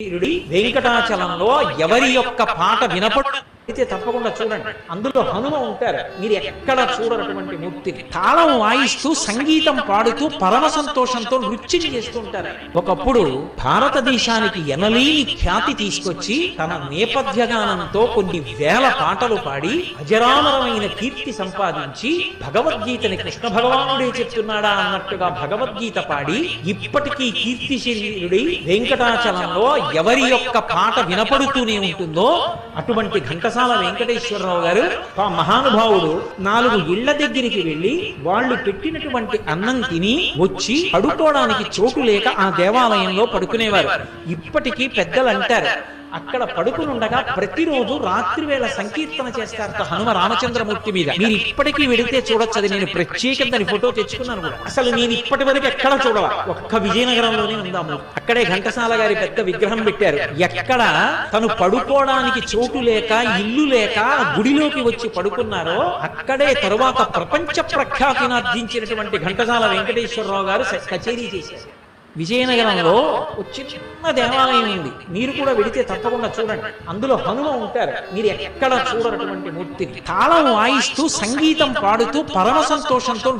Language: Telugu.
వీరుడి వెంకటాచలంలో ఎవరి యొక్క పాట వినపడు అయితే తప్పకుండా చూడండి. అందులో హనుమ ఉంటారు. మీరు ఎక్కడ చూడనటువంటి మూర్తిని తాళం వాయిస్తూ సంగీతం పాడుతూ పరమ సంతోషంతో నృత్యం చేస్తుంటారు ఒకప్పుడు భారతదేశానికి ఎనలేని ఖ్యాతి తీసుకొచ్చి తన నేపథ్య గానంతో కొన్ని వేల పాటలు పాడి అజరామరమైన కీర్తి సంపాదించి భగవద్గీతని కృష్ణ భగవానుడే చెప్తున్నాడా అన్నట్టుగా భగవద్గీత పాడి ఇప్పటికీ కీర్తిశీలుడి వెంకటాచలంలో ఎవరి యొక్క పాట వినపడుతూనే ఉంటుందో అటువంటి ఘంటసాల వెంకటేశ్వరరావు గారు ఆ మహానుభావుడు నాలుగు ఇళ్ళ దగ్గరికి వెళ్ళి వాళ్ళు పెట్టినటువంటి అన్నం తిని వచ్చి పడుకోవడానికి చోటు లేక ఆ దేవాలయంలో పడుకునేవారు. ఇప్పటికీ పెద్దలు అంటారు అక్కడ పడుకునుండగా ప్రతిరోజు రాత్రి వేళ సంకీర్తన చేస్తారు హనుమ రామచంద్రమూర్తి మీద. మీరు ఇప్పటికీ వెడితే చూడొచ్చు అది నేను ప్రత్యేకంగా దాని ఫోటో తెచ్చుకున్నాను కూడా. అసలు నేను ఇప్పటి వరకు ఎక్కడ చూడవా ఒక్క విజయనగరంలోనే ఉందాము అక్కడే ఘంటసాల గారి పెద్ద విగ్రహం పెట్టారు. ఎక్కడ తను పడుకోవడానికి చోటు లేక ఇల్లు లేక గుడిలోకి వచ్చి పడుకున్నారో అక్కడే తరువాత ప్రపంచ ప్రఖ్యాతినార్జించినటువంటి ఘంటసాల వెంకటేశ్వరరావు గారు కచేరీ చేశారు. విజయనగరంలో ఒక చిన్న దేవాలయం ఉంది మీరు కూడా వెడితే తప్పకుండా చూడండి. అందులో హనుమ ఉంటారు. మీరు ఎక్కడ చూడనటువంటి మూర్తిని. తాళం వాయిస్తూ సంగీతం పాడుతూ పరమ సంతోషంతో